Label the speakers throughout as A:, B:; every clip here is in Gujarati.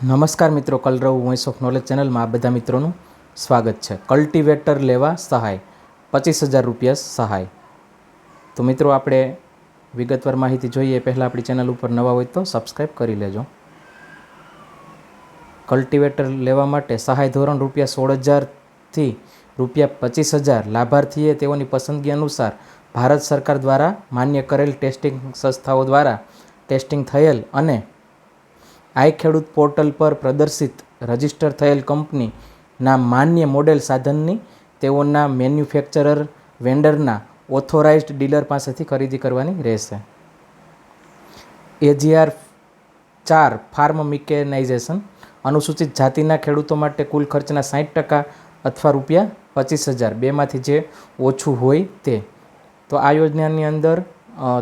A: નમસ્કાર મિત્રો, કલરવ વોઇસ ઓફ નોલેજ ચેનલમાં આ બધા મિત્રોનું સ્વાગત છે. કલ્ટિવેટર લેવા સહાય, પચીસ હજાર રૂપિયા સહાય. તો મિત્રો, આપણે વિગતવાર માહિતી જોઈએ. પહેલાં આપણી ચેનલ ઉપર નવા હોય તો સબસ્ક્રાઈબ કરી લેજો. કલ્ટિવેટર લેવા માટે સહાય ધોરણ રૂપિયા સોળ હજારથી રૂપિયા પચીસ હજાર લાભાર્થીએ તેઓની પસંદગી અનુસાર ભારત સરકાર દ્વારા માન્ય કરેલ ટેસ્ટિંગ સંસ્થાઓ દ્વારા ટેસ્ટિંગ થયેલ અને આઈ ખેડૂત પોર્ટલ પર પ્રદર્શિત રજિસ્ટર થયેલ કંપનીના માન્ય મોડેલ સાધનની તેઓના મેન્યુફેક્ચરર વેન્ડરના ઓથોરાઇઝ્ડ ડીલર પાસેથી ખરીદી કરવાની રહેશે. એજીઆર ચાર ફાર્મ મિકેનાઇઝેશન અનુસૂચિત જાતિના ખેડૂતો માટે કુલ ખર્ચના સાઠ ટકા અથવા રૂપિયા પચીસ હજાર, બેમાંથી જે ઓછું હોય તે. તો આ યોજનાની અંદર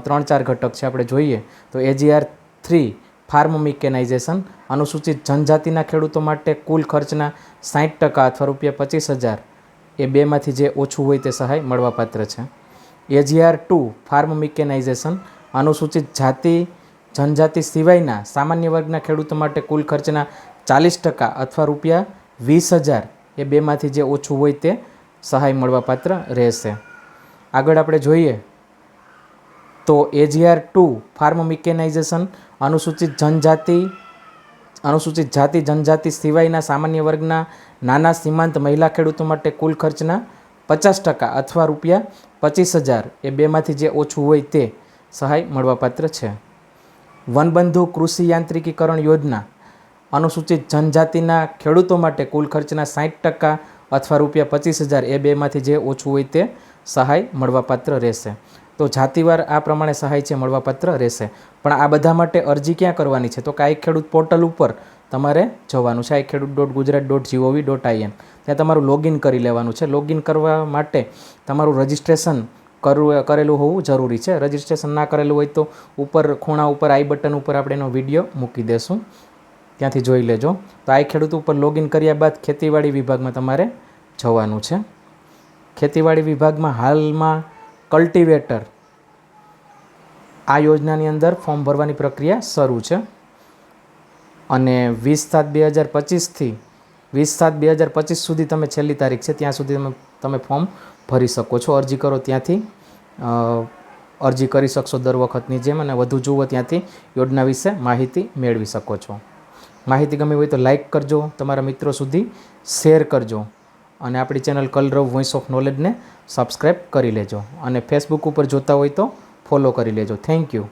A: ત્રણ ચાર ઘટક છે આપણે જોઈએ. તો એજીઆર થ્રી ફાર્મ મિકેનાઇઝેશન અનુસૂચિત જનજાતિના ખેડૂતો માટે કુલ ખર્ચના સાઠ ટકા અથવા રૂપિયા પચીસ હજાર. એ બેમાંથી જે ઓછું હોય તે સહાય મળવાપાત્ર છે. એજીઆર ટુ ફાર્મ મિકેનાઇઝેશન અનુસૂચિત જાતિ, જનજાતિ સિવાયના સામાન્ય વર્ગના ખેડૂતો માટે કુલ ખર્ચના ચાલીસ ટકા અથવા રૂપિયા વીસ હજાર. એ બેમાંથી જે ઓછું હોય તે સહાય મળવાપાત્ર રહેશે. આગળ આપણે જોઈએ તો એજીઆર ટુ ફાર્મ મિકેનાઇઝેશન અનુસૂચિત જનજાતિ, અનુસૂચિત જાતિ, જનજાતિ સિવાયના સામાન્ય વર્ગના નાના સીમાંત મહિલા ખેડૂતો માટે કુલ ખર્ચના પચાસ ટકા અથવા રૂપિયા પચીસ હજાર. એ બેમાંથી જે ઓછું હોય તે સહાય મળવાપાત્ર છે. વનબંધુ કૃષિ યાંત્રિકીકરણ યોજના અનુસૂચિત જનજાતિના ખેડૂતો માટે કુલ ખર્ચના સાઠ ટકા અથવા રૂપિયા પચીસ હજાર. એ બેમાંથી જે ઓછું હોય તે સહાય મળવાપાત્ર રહેશે. તો જાતિવાર આ પ્રમાણે સહાય છે, મળવાપત્ર રહેશે. પણ આ બધા માટે અરજી ક્યાં કરવાની છે? તો કે આ ખેડૂત પોર્ટલ ઉપર તમારે જવાનું છે. I Khedut dot Gujarat dot gov dot in ત્યાં તમારું લોગિન કરી લેવાનું છે. લોગિન કરવા માટે તમારું રજિસ્ટ્રેશન કરવું કરેલું હોવું જરૂરી છે. રજિસ્ટ્રેશન ના કરેલું હોય તો ઉપર ખૂણા ઉપર આઈ બટન ઉપર આપણે એનો વીડિયો મૂકી દેશું. ત્યાંથી જોઈ લેજો. તો આઈ ખેડૂત ઉપર લોગિન કર્યા બાદ ખેતીવાડી વિભાગમાં તમારે જવાનું છે. ખેતીવાડી વિભાગમાં હાલમાં કલ્ટિવેટર. આ યોજનાની અંદર ફોર્મ ભરવાની પ્રક્રિયા શરૂ છે. અને વીસ સાત બે હજાર પચીસથી વીસ સાત બે હજાર પચીસ સુધી તમે છેલ્લી તારીખ છે, ત્યાં સુધી તમે તમે ફોર્મ ભરી શકો છો. અરજી કરો ત્યાંથી. અરજી કરી શકશો દર વખતની જેમ અને વધુ જુઓ ત્યાંથી યોજના વિશે માહિતી મેળવી શકો છો. માહિતી ગમી હોય તો લાઈક કરજો. તમારા મિત્રો સુધી શેર કરજો. અને આપણી ચેનલ કલરવ વોઇસ ઓફ નોલેજને સબસ્ક્રાઈબ કરી લેજો. અને ફેસબુક ઉપર જોતા હોય તો ફોલો કરી લેજો. Thank you